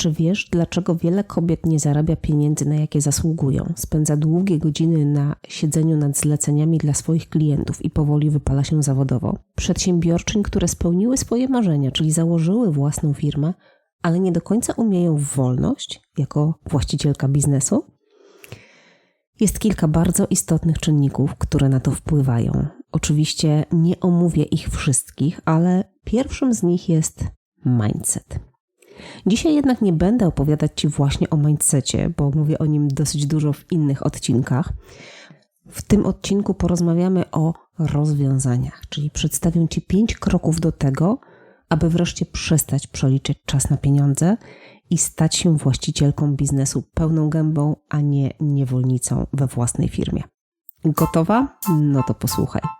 Czy wiesz, dlaczego wiele kobiet nie zarabia pieniędzy, na jakie zasługują? Spędza długie godziny na siedzeniu nad zleceniami dla swoich klientów i powoli wypala się zawodowo? Przedsiębiorczyń, które spełniły swoje marzenia, czyli założyły własną firmę, ale nie do końca umieją wolność jako właścicielka biznesu? Jest kilka bardzo istotnych czynników, które na to wpływają. Oczywiście nie omówię ich wszystkich, ale pierwszym z nich jest mindset. Dzisiaj jednak nie będę opowiadać Ci właśnie o mindsetie, bo mówię o nim dosyć dużo w innych odcinkach. W tym odcinku porozmawiamy o rozwiązaniach, czyli przedstawię Ci pięć kroków do tego, aby wreszcie przestać przeliczyć czas na pieniądze i stać się właścicielką biznesu pełną gębą, a nie niewolnicą we własnej firmie. Gotowa? No to posłuchaj.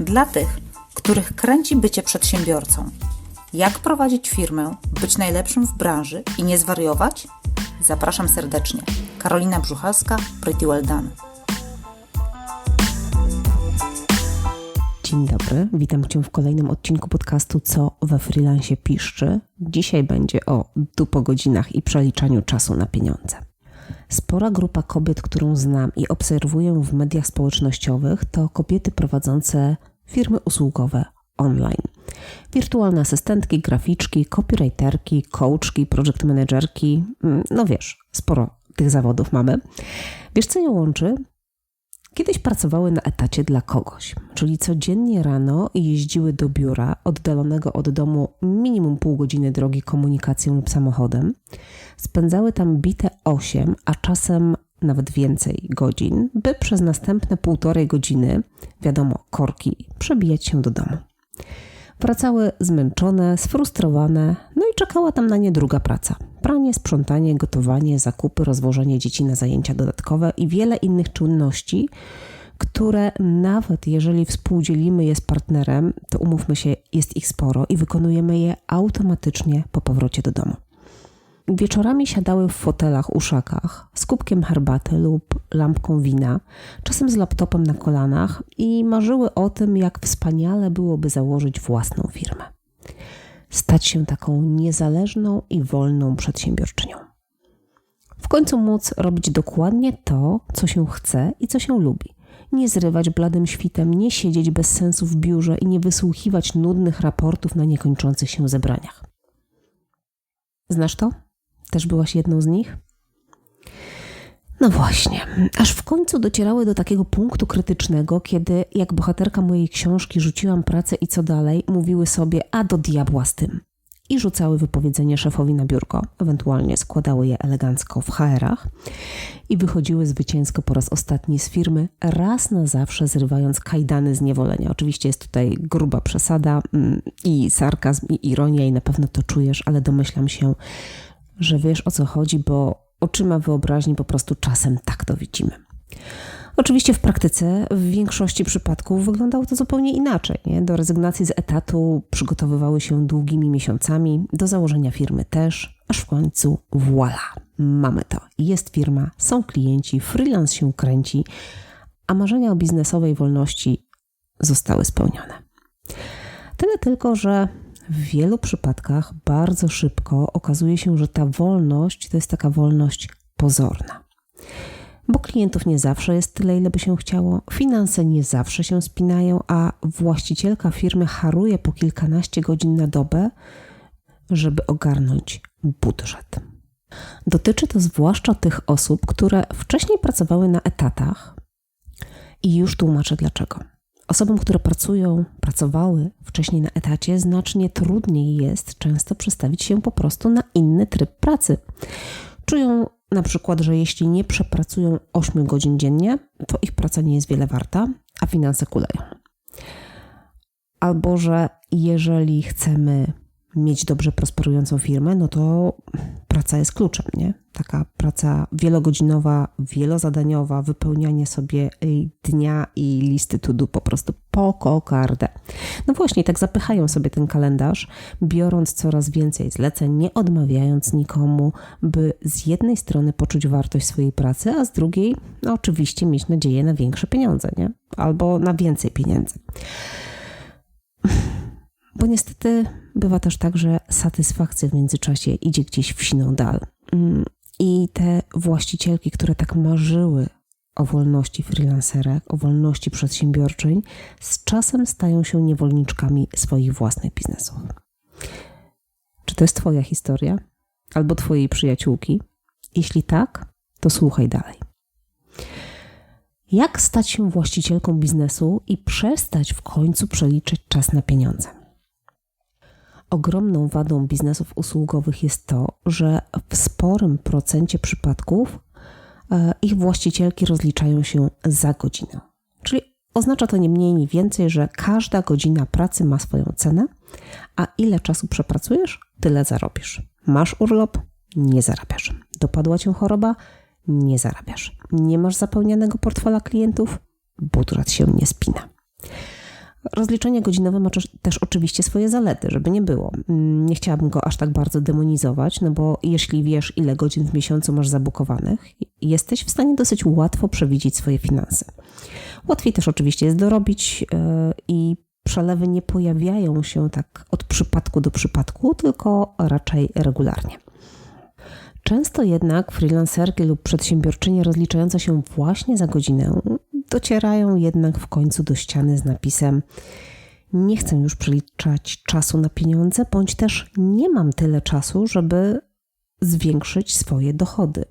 dla tych, których kręci bycie przedsiębiorcą. Jak prowadzić firmę, być najlepszym w branży i nie zwariować? Zapraszam serdecznie. Karolina Brzuchalska, Pretty Well Done. Dzień dobry, witam Cię w kolejnym odcinku podcastu Co we freelancie piszczy. Dzisiaj będzie o dupo godzinach i przeliczaniu czasu na pieniądze. Spora grupa kobiet, którą znam i obserwuję w mediach społecznościowych, to kobiety prowadzące firmy usługowe online. Wirtualne asystentki, graficzki, copywriterki, coachki, project managerki, mm, no wiesz, sporo tych zawodów mamy. Wiesz, co je łączy? Kiedyś pracowały na etacie dla kogoś, czyli codziennie rano jeździły do biura oddalonego od domu minimum pół godziny drogi komunikacją lub samochodem. Spędzały tam bite 8, a czasem nawet więcej godzin, by przez następne półtorej godziny, wiadomo, korki, przebijać się do domu. Wracały zmęczone, sfrustrowane, no i czekała tam na nie druga praca. Pranie, sprzątanie, gotowanie, zakupy, rozwożenie dzieci na zajęcia dodatkowe i wiele innych czynności, które nawet jeżeli współdzielimy je z partnerem, to umówmy się, jest ich sporo i wykonujemy je automatycznie po powrocie do domu. Wieczorami siadały w fotelach uszakach z kubkiem herbaty lub lampką wina, czasem z laptopem na kolanach i marzyły o tym, jak wspaniale byłoby założyć własną firmę. Stać się taką niezależną i wolną przedsiębiorczynią. W końcu móc robić dokładnie to, co się chce i co się lubi. Nie zrywać bladym świtem, nie siedzieć bez sensu w biurze i nie wysłuchiwać nudnych raportów na niekończących się zebraniach. Znasz to? Też byłaś jedną z nich? No właśnie, aż w końcu docierały do takiego punktu krytycznego, kiedy, jak bohaterka mojej książki, rzuciłam pracę i co dalej, mówiły sobie, a do diabła z tym. I rzucały wypowiedzenie szefowi na biurko, ewentualnie składały je elegancko w HR-ach i wychodziły zwycięsko po raz ostatni z firmy, raz na zawsze zrywając kajdany z niewolenia. Oczywiście jest tutaj gruba przesada mm, i sarkazm, i ironia, i na pewno to czujesz, ale domyślam się, że wiesz o co chodzi, bo oczyma wyobraźni po prostu czasem tak to widzimy. Oczywiście w praktyce w większości przypadków wyglądało to zupełnie inaczej. Nie? Do rezygnacji z etatu przygotowywały się długimi miesiącami, do założenia firmy też, aż w końcu voila, mamy to. Jest firma, są klienci, freelance się kręci, a marzenia o biznesowej wolności zostały spełnione. Tyle tylko, że w wielu przypadkach bardzo szybko okazuje się, że ta wolność to jest taka wolność pozorna. Bo klientów nie zawsze jest tyle, ile by się chciało, finanse nie zawsze się spinają, a właścicielka firmy haruje po kilkanaście godzin na dobę, żeby ogarnąć budżet. Dotyczy to zwłaszcza tych osób, które wcześniej pracowały na etatach i już tłumaczę dlaczego. Osobom, które pracują, pracowały wcześniej na etacie, znacznie trudniej jest często przestawić się po prostu na inny tryb pracy. Czują na przykład, że jeśli nie przepracują 8 godzin dziennie, to ich praca nie jest wiele warta, a finanse kuleją. albo że jeżeli chcemy mieć dobrze prosperującą firmę, no to praca jest kluczem, nie? Taka praca wielogodzinowa, wielozadaniowa, wypełnianie sobie dnia i listy to do po prostu po kokardę. No właśnie, tak zapychają sobie ten kalendarz, biorąc coraz więcej zleceń, nie odmawiając nikomu, by z jednej strony poczuć wartość swojej pracy, a z drugiej, no oczywiście, mieć nadzieję na większe pieniądze, nie? Albo na więcej pieniędzy. Bo niestety bywa też tak, że satysfakcja w międzyczasie idzie gdzieś w siną dal. Mm, I te właścicielki, które tak marzyły o wolności freelancerek, o wolności przedsiębiorczyń, z czasem stają się niewolniczkami swoich własnych biznesów. Czy to jest Twoja historia? Albo Twojej przyjaciółki? Jeśli tak, to słuchaj dalej. Jak stać się właścicielką biznesu i przestać w końcu przeliczyć czas na pieniądze? Ogromną wadą biznesów usługowych jest to, że w sporym procencie przypadków e, ich właścicielki rozliczają się za godzinę. Czyli oznacza to nie mniej, nie więcej, że każda godzina pracy ma swoją cenę, a ile czasu przepracujesz, tyle zarobisz. Masz urlop, nie zarabiasz. Dopadła cię choroba, nie zarabiasz. Nie masz zapełnionego portfela klientów, budżet się nie spina. Rozliczenie godzinowe ma też oczywiście swoje zalety, żeby nie było. Mm, nie chciałabym go aż tak bardzo demonizować, no bo jeśli wiesz, ile godzin w miesiącu masz zabukowanych, jesteś w stanie dosyć łatwo przewidzieć swoje finanse. Łatwiej też oczywiście jest dorobić yy, i przelewy nie pojawiają się tak od przypadku do przypadku, tylko raczej regularnie. Często jednak freelancerki lub przedsiębiorczynie rozliczające się właśnie za godzinę docierają jednak w końcu do ściany z napisem nie chcę już przeliczać czasu na pieniądze, bądź też nie mam tyle czasu, żeby zwiększyć swoje dochody.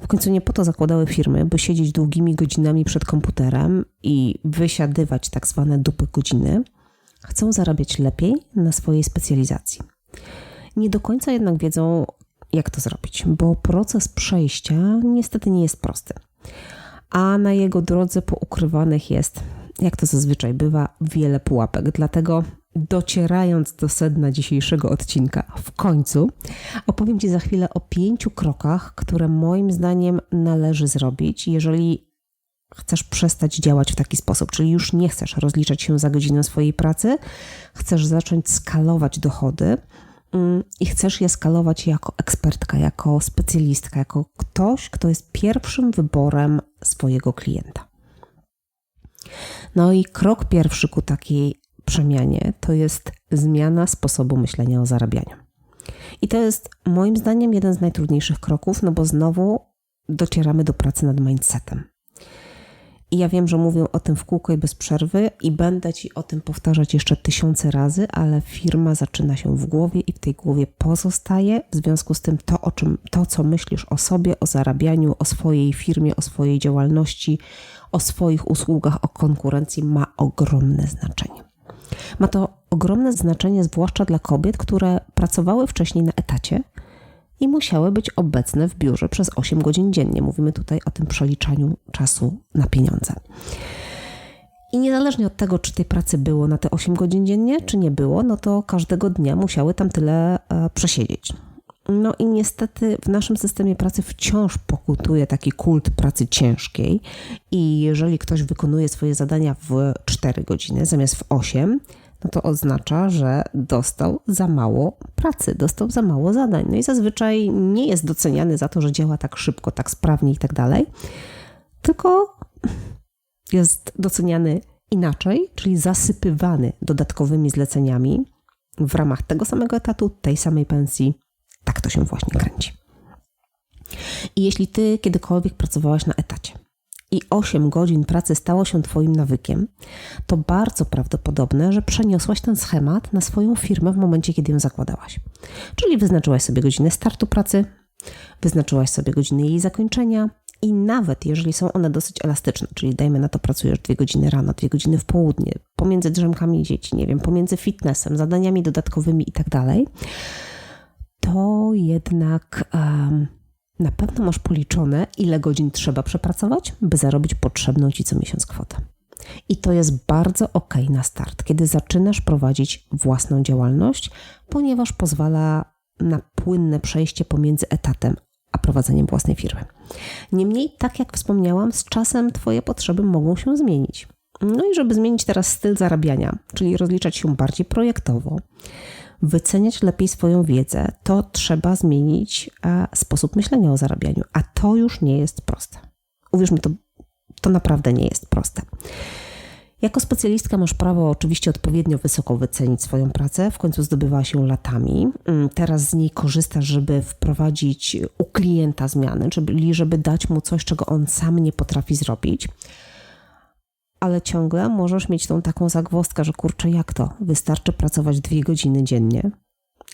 W końcu nie po to zakładały firmy, by siedzieć długimi godzinami przed komputerem i wysiadywać tak zwane dupy godziny. Chcą zarabiać lepiej na swojej specjalizacji. Nie do końca jednak wiedzą, jak to zrobić, bo proces przejścia niestety nie jest prosty a na jego drodze poukrywanych jest, jak to zazwyczaj bywa, wiele pułapek. Dlatego docierając do sedna dzisiejszego odcinka, w końcu opowiem Ci za chwilę o pięciu krokach, które moim zdaniem należy zrobić, jeżeli chcesz przestać działać w taki sposób, czyli już nie chcesz rozliczać się za godzinę swojej pracy, chcesz zacząć skalować dochody Mm, i chcesz je skalować jako ekspertka, jako specjalistka, jako ktoś, kto jest pierwszym wyborem swojego klienta. No i krok pierwszy ku takiej przemianie to jest zmiana sposobu myślenia o zarabianiu. I to jest moim zdaniem jeden z najtrudniejszych kroków, no bo znowu docieramy do pracy nad mindsetem. I ja wiem, że mówię o tym w kółko i bez przerwy i będę Ci o tym powtarzać jeszcze tysiące razy, ale firma zaczyna się w głowie i w tej głowie pozostaje. W związku z tym to, o czym, to co myślisz o sobie, o zarabianiu, o swojej firmie, o swojej działalności, o swoich usługach, o konkurencji ma ogromne znaczenie. Ma to ogromne znaczenie zwłaszcza dla kobiet, które pracowały wcześniej na etacie, i musiały być obecne w biurze przez 8 godzin dziennie. Mówimy tutaj o tym przeliczaniu czasu na pieniądze. I niezależnie od tego, czy tej pracy było na te 8 godzin dziennie, czy nie było, no to każdego dnia musiały tam tyle e, przesiedzieć. No i niestety w naszym systemie pracy wciąż pokutuje taki kult pracy ciężkiej i jeżeli ktoś wykonuje swoje zadania w 4 godziny zamiast w 8, no to oznacza, że dostał za mało pracy, dostał za mało zadań. No i zazwyczaj nie jest doceniany za to, że działa tak szybko, tak sprawnie i tak dalej, tylko jest doceniany inaczej, czyli zasypywany dodatkowymi zleceniami w ramach tego samego etatu, tej samej pensji. Tak to się właśnie kręci. I jeśli ty kiedykolwiek pracowałaś na etacie, i 8 godzin pracy stało się Twoim nawykiem, to bardzo prawdopodobne, że przeniosłaś ten schemat na swoją firmę w momencie, kiedy ją zakładałaś. Czyli wyznaczyłaś sobie godzinę startu pracy, wyznaczyłaś sobie godziny jej zakończenia i nawet jeżeli są one dosyć elastyczne, czyli dajmy na to pracujesz dwie godziny rano, dwie godziny w południe, pomiędzy drzemkami dzieci, nie wiem, pomiędzy fitnessem, zadaniami dodatkowymi i tak dalej, to jednak. Um, na pewno masz policzone, ile godzin trzeba przepracować, by zarobić potrzebną ci co miesiąc kwotę. I to jest bardzo ok na start, kiedy zaczynasz prowadzić własną działalność, ponieważ pozwala na płynne przejście pomiędzy etatem a prowadzeniem własnej firmy. Niemniej, tak jak wspomniałam, z czasem Twoje potrzeby mogą się zmienić. No i żeby zmienić teraz styl zarabiania, czyli rozliczać się bardziej projektowo, wyceniać lepiej swoją wiedzę, to trzeba zmienić e, sposób myślenia o zarabianiu, a to już nie jest proste. Uwierz mi, to, to naprawdę nie jest proste. Jako specjalistka masz prawo oczywiście odpowiednio wysoko wycenić swoją pracę, w końcu zdobywała się latami. Mm, Teraz z niej korzystasz, żeby wprowadzić u klienta zmiany, czyli żeby dać mu coś, czego on sam nie potrafi zrobić. Ale ciągle możesz mieć tą taką zagwozdkę, że kurczę, jak to? Wystarczy pracować dwie godziny dziennie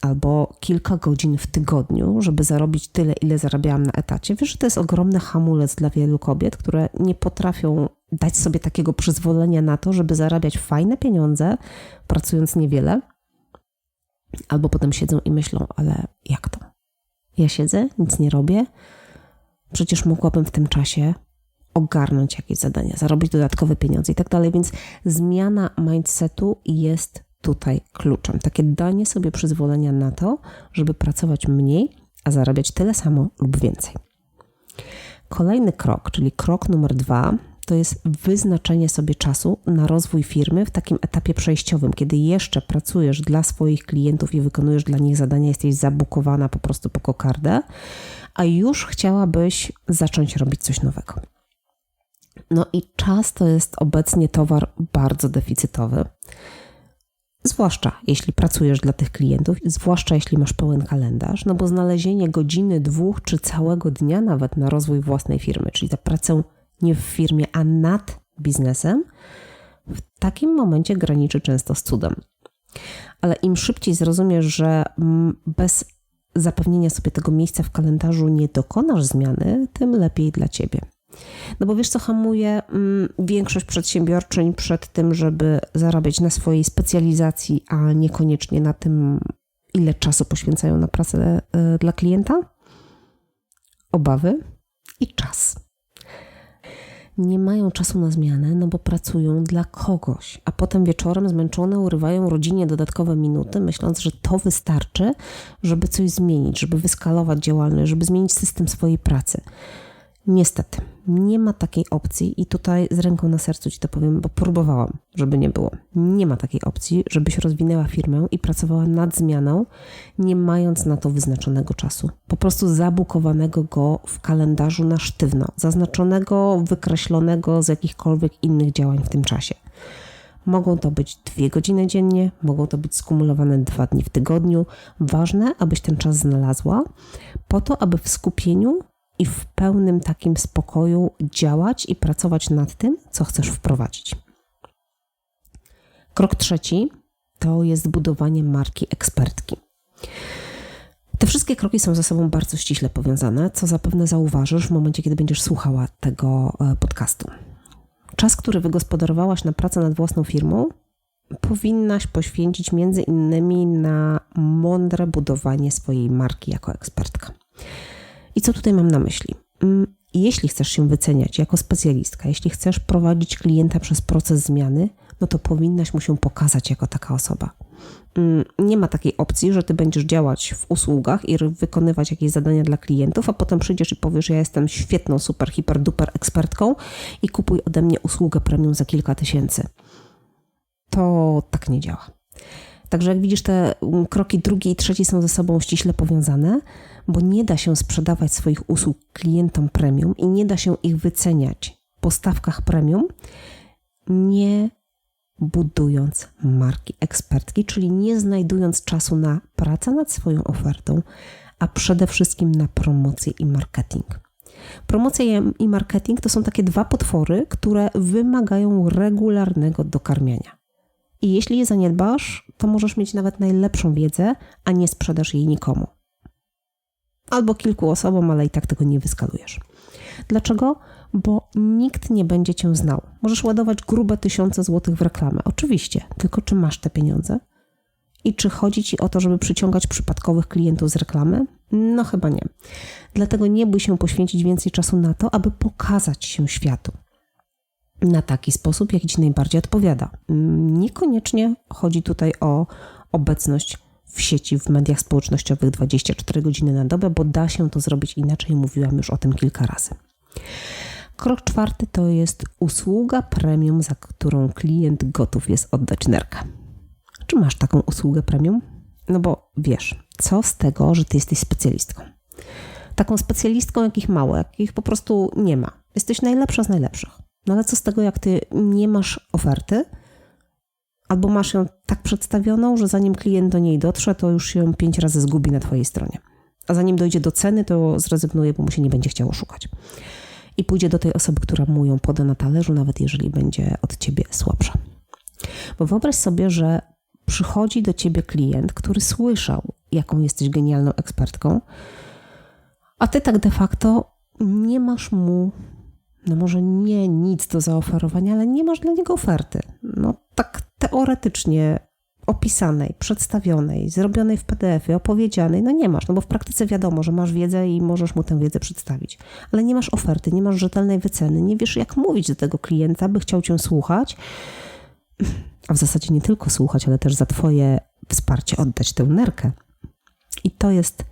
albo kilka godzin w tygodniu, żeby zarobić tyle, ile zarabiałam na etacie. Wiesz, że to jest ogromny hamulec dla wielu kobiet, które nie potrafią dać sobie takiego przyzwolenia na to, żeby zarabiać fajne pieniądze, pracując niewiele, albo potem siedzą i myślą, ale jak to? Ja siedzę, nic nie robię, przecież mogłabym w tym czasie ogarnąć jakieś zadania, zarobić dodatkowe pieniądze i tak dalej, więc zmiana mindsetu jest tutaj kluczem. Takie danie sobie przyzwolenia na to, żeby pracować mniej, a zarabiać tyle samo lub więcej. Kolejny krok, czyli krok numer dwa, to jest wyznaczenie sobie czasu na rozwój firmy w takim etapie przejściowym, kiedy jeszcze pracujesz dla swoich klientów i wykonujesz dla nich zadania, jesteś zabukowana po prostu po kokardę, a już chciałabyś zacząć robić coś nowego. No i czas to jest obecnie towar bardzo deficytowy. Zwłaszcza jeśli pracujesz dla tych klientów, zwłaszcza jeśli masz pełen kalendarz, no bo znalezienie godziny, dwóch czy całego dnia nawet na rozwój własnej firmy, czyli za pracę nie w firmie, a nad biznesem, w takim momencie graniczy często z cudem. Ale im szybciej zrozumiesz, że mm, bez zapewnienia sobie tego miejsca w kalendarzu nie dokonasz zmiany, tym lepiej dla ciebie. No bo wiesz, co hamuje mm, większość przedsiębiorczyń przed tym, żeby zarabiać na swojej specjalizacji, a niekoniecznie na tym, ile czasu poświęcają na pracę y, dla klienta? Obawy i czas. Nie mają czasu na zmianę, no bo pracują dla kogoś, a potem wieczorem zmęczone urywają rodzinie dodatkowe minuty, myśląc, że to wystarczy, żeby coś zmienić, żeby wyskalować działalność, żeby zmienić system swojej pracy. Niestety, nie ma takiej opcji i tutaj z ręką na sercu Ci to powiem, bo próbowałam, żeby nie było. Nie ma takiej opcji, żebyś rozwinęła firmę i pracowała nad zmianą, nie mając na to wyznaczonego czasu. Po prostu zabukowanego go w kalendarzu na sztywno, zaznaczonego, wykreślonego z jakichkolwiek innych działań w tym czasie. Mogą to być dwie godziny dziennie, mogą to być skumulowane dwa dni w tygodniu. Ważne, abyś ten czas znalazła, po to, aby w skupieniu i w pełnym takim spokoju działać i pracować nad tym, co chcesz wprowadzić. Krok trzeci to jest budowanie marki ekspertki. Te wszystkie kroki są ze sobą bardzo ściśle powiązane, co zapewne zauważysz w momencie, kiedy będziesz słuchała tego e, podcastu. Czas, który wygospodarowałaś na pracę nad własną firmą, powinnaś poświęcić między innymi na mądre budowanie swojej marki jako ekspertka. I co tutaj mam na myśli? Mm, Jeśli chcesz się wyceniać jako specjalistka, jeśli chcesz prowadzić klienta przez proces zmiany, no to powinnaś mu się pokazać jako taka osoba. Mm, Nie ma takiej opcji, że ty będziesz działać w usługach i wykonywać jakieś zadania dla klientów, a potem przyjdziesz i powiesz, ja jestem świetną, super, hiper, duper ekspertką i kupuj ode mnie usługę premium za kilka tysięcy. To tak nie działa. Także jak widzisz, te mm, kroki drugi i trzeci są ze sobą ściśle powiązane, bo nie da się sprzedawać swoich usług klientom premium i nie da się ich wyceniać po stawkach premium, nie budując marki ekspertki, czyli nie znajdując czasu na pracę nad swoją ofertą, a przede wszystkim na promocję i marketing. Promocja i marketing to są takie dwa potwory, które wymagają regularnego dokarmiania. I jeśli je zaniedbasz, to możesz mieć nawet najlepszą wiedzę, a nie sprzedasz jej nikomu. Albo kilku osobom, ale i tak tego nie wyskalujesz. Dlaczego? Bo nikt nie będzie cię znał. Możesz ładować grube tysiące złotych w reklamę. Oczywiście, tylko czy masz te pieniądze? I czy chodzi ci o to, żeby przyciągać przypadkowych klientów z reklamy? No chyba nie. Dlatego nie bój się poświęcić więcej czasu na to, aby pokazać się światu. na taki sposób, jaki ci najbardziej odpowiada. Mm, Niekoniecznie chodzi tutaj o obecność w sieci, w mediach społecznościowych 24 godziny na dobę, bo da się to zrobić inaczej. Mówiłam już o tym kilka razy. Krok czwarty to jest usługa premium, za którą klient gotów jest oddać nerkę. Czy masz taką usługę premium? No bo wiesz, co z tego, że ty jesteś specjalistką? Taką specjalistką, jakich mało, jakich po prostu nie ma. Jesteś najlepsza z najlepszych. No ale co z tego, jak ty nie masz oferty, albo masz ją tak przedstawioną, że zanim klient do niej dotrze, to już się pięć razy zgubi na twojej stronie. A zanim dojdzie do ceny, to zrezygnuje, bo mu się nie będzie chciało szukać. I pójdzie do tej osoby, która mu ją poda na talerzu, nawet jeżeli będzie od ciebie słabsza. Bo wyobraź sobie, że przychodzi do ciebie klient, który słyszał, jaką jesteś genialną ekspertką, a ty tak de facto nie masz mu, no może nie nic do zaoferowania, ale nie masz dla niego oferty. No tak teoretycznie opisanej, przedstawionej, zrobionej w PDF-ie, opowiedzianej, no nie masz, no bo w praktyce wiadomo, że masz wiedzę i możesz mu tę wiedzę przedstawić, ale nie masz oferty, nie masz rzetelnej wyceny, nie wiesz jak mówić do tego klienta, by chciał cię słuchać, a w zasadzie nie tylko słuchać, ale też za twoje wsparcie oddać tę nerkę. I to jest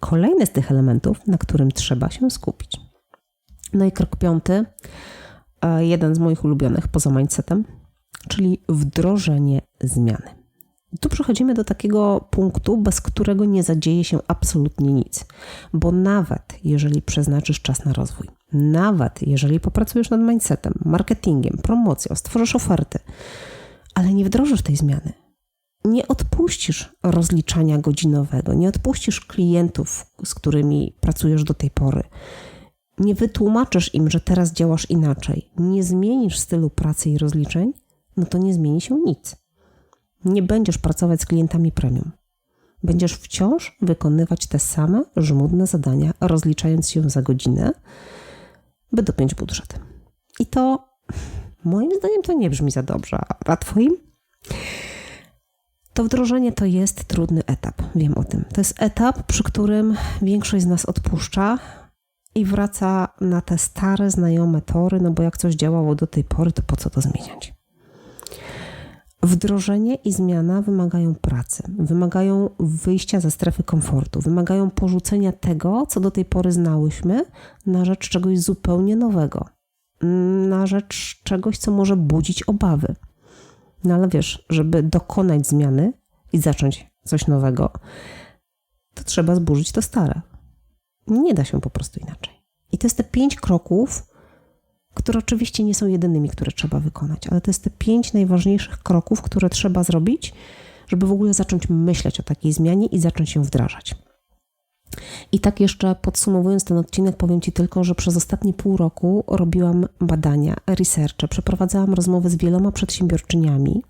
kolejny z tych elementów, na którym trzeba się skupić. No i krok piąty, e, jeden z moich ulubionych poza mindsetem, czyli wdrożenie zmiany. Tu przechodzimy do takiego punktu, bez którego nie zadzieje się absolutnie nic, bo nawet jeżeli przeznaczysz czas na rozwój, nawet jeżeli popracujesz nad mindsetem, marketingiem, promocją, stworzysz oferty, ale nie wdrożysz tej zmiany, nie odpuścisz rozliczania godzinowego, nie odpuścisz klientów, z którymi pracujesz do tej pory, nie wytłumaczysz im, że teraz działasz inaczej, nie zmienisz stylu pracy i rozliczeń, no to nie zmieni się nic. Nie będziesz pracować z klientami premium. Będziesz wciąż wykonywać te same żmudne zadania, rozliczając się za godzinę, by dopiąć budżet. I to moim zdaniem to nie brzmi za dobrze, a twoim? To wdrożenie to jest trudny etap, wiem o tym. To jest etap, przy którym większość z nas odpuszcza i wraca na te stare, znajome tory, no bo jak coś działało do tej pory, to po co to zmieniać? Wdrożenie i zmiana wymagają pracy, wymagają wyjścia ze strefy komfortu, wymagają porzucenia tego, co do tej pory znałyśmy, na rzecz czegoś zupełnie nowego, na rzecz czegoś, co może budzić obawy. No ale wiesz, żeby dokonać zmiany i zacząć coś nowego, to trzeba zburzyć to stare. Nie da się po prostu inaczej. I to jest te pięć kroków, które oczywiście nie są jedynymi, które trzeba wykonać, ale to jest te pięć najważniejszych kroków, które trzeba zrobić, żeby w ogóle zacząć myśleć o takiej zmianie i zacząć ją wdrażać. I tak jeszcze podsumowując ten odcinek, powiem Ci tylko, że przez ostatnie pół roku robiłam badania, researche, przeprowadzałam rozmowy z wieloma przedsiębiorczyniami,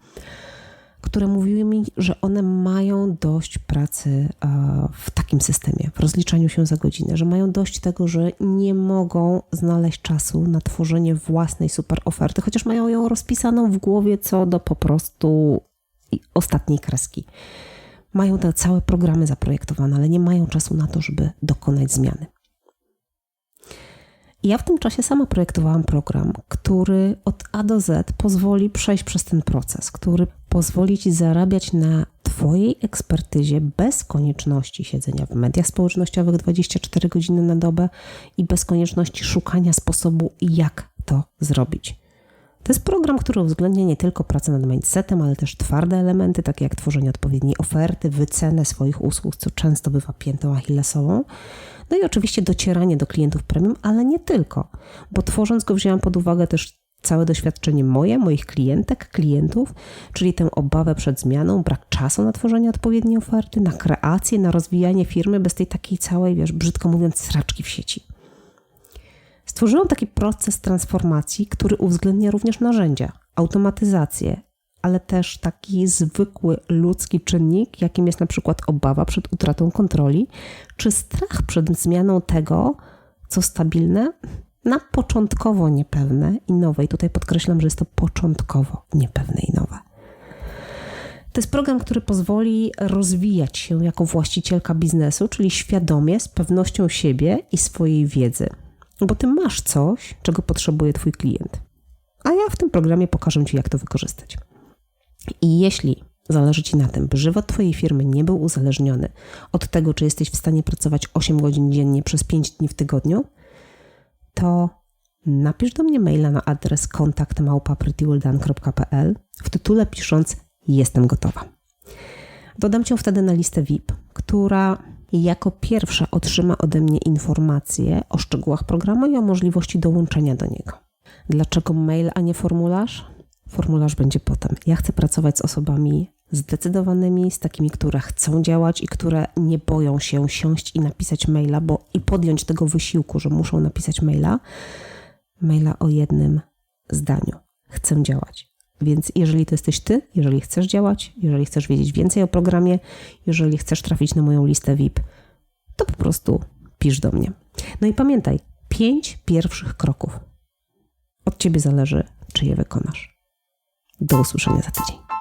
które mówiły mi, że one mają dość pracy e, w takim systemie, w rozliczaniu się za godzinę, że mają dość tego, że nie mogą znaleźć czasu na tworzenie własnej super oferty, chociaż mają ją rozpisaną w głowie co do po prostu ostatniej kreski. Mają te całe programy zaprojektowane, ale nie mają czasu na to, żeby dokonać zmiany. Ja w tym czasie sama projektowałam program, który od A do Z pozwoli przejść przez ten proces, który pozwoli ci zarabiać na Twojej ekspertyzie bez konieczności siedzenia w mediach społecznościowych 24 godziny na dobę i bez konieczności szukania sposobu, jak to zrobić. To jest program, który uwzględnia nie tylko pracę nad mindsetem, ale też twarde elementy, takie jak tworzenie odpowiedniej oferty, wycenę swoich usług, co często bywa piętą achillesową. No i oczywiście docieranie do klientów premium, ale nie tylko, bo tworząc go wzięłam pod uwagę też całe doświadczenie moje, moich klientek, klientów, czyli tę obawę przed zmianą, brak czasu na tworzenie odpowiedniej oferty, na kreację, na rozwijanie firmy bez tej takiej całej, wiesz, brzydko mówiąc, sraczki w sieci. Stworzyłam taki proces transformacji, który uwzględnia również narzędzia, automatyzację, ale też taki zwykły ludzki czynnik, jakim jest na przykład obawa przed utratą kontroli, czy strach przed zmianą tego, co stabilne, na początkowo niepewne i nowe. I tutaj podkreślam, że jest to początkowo niepewne i nowe. To jest program, który pozwoli rozwijać się jako właścicielka biznesu, czyli świadomie, z pewnością siebie i swojej wiedzy. Bo ty masz coś, czego potrzebuje twój klient. a ja w tym programie pokażę Ci, jak to wykorzystać. I jeśli zależy Ci na tym, by żywot Twojej firmy nie był uzależniony od tego, czy jesteś w stanie pracować 8 godzin dziennie przez 5 dni w tygodniu, to napisz do mnie maila na adres kontakt w tytule pisząc jestem gotowa. Dodam Cię wtedy na listę VIP, która jako pierwsza otrzyma ode mnie informacje o szczegółach programu i o możliwości dołączenia do niego. Dlaczego mail, a nie formularz? Formularz będzie potem. Ja chcę pracować z osobami zdecydowanymi, z takimi, które chcą działać i które nie boją się siąść i napisać maila, bo i podjąć tego wysiłku, że muszą napisać maila, maila o jednym zdaniu. Chcę działać. Więc jeżeli to jesteś ty, jeżeli chcesz działać, jeżeli chcesz wiedzieć więcej o programie, jeżeli chcesz trafić na moją listę VIP, to po prostu pisz do mnie. No i pamiętaj, pięć pierwszych kroków. Od ciebie zależy, czy je wykonasz. Do usłyszenia za tydzień.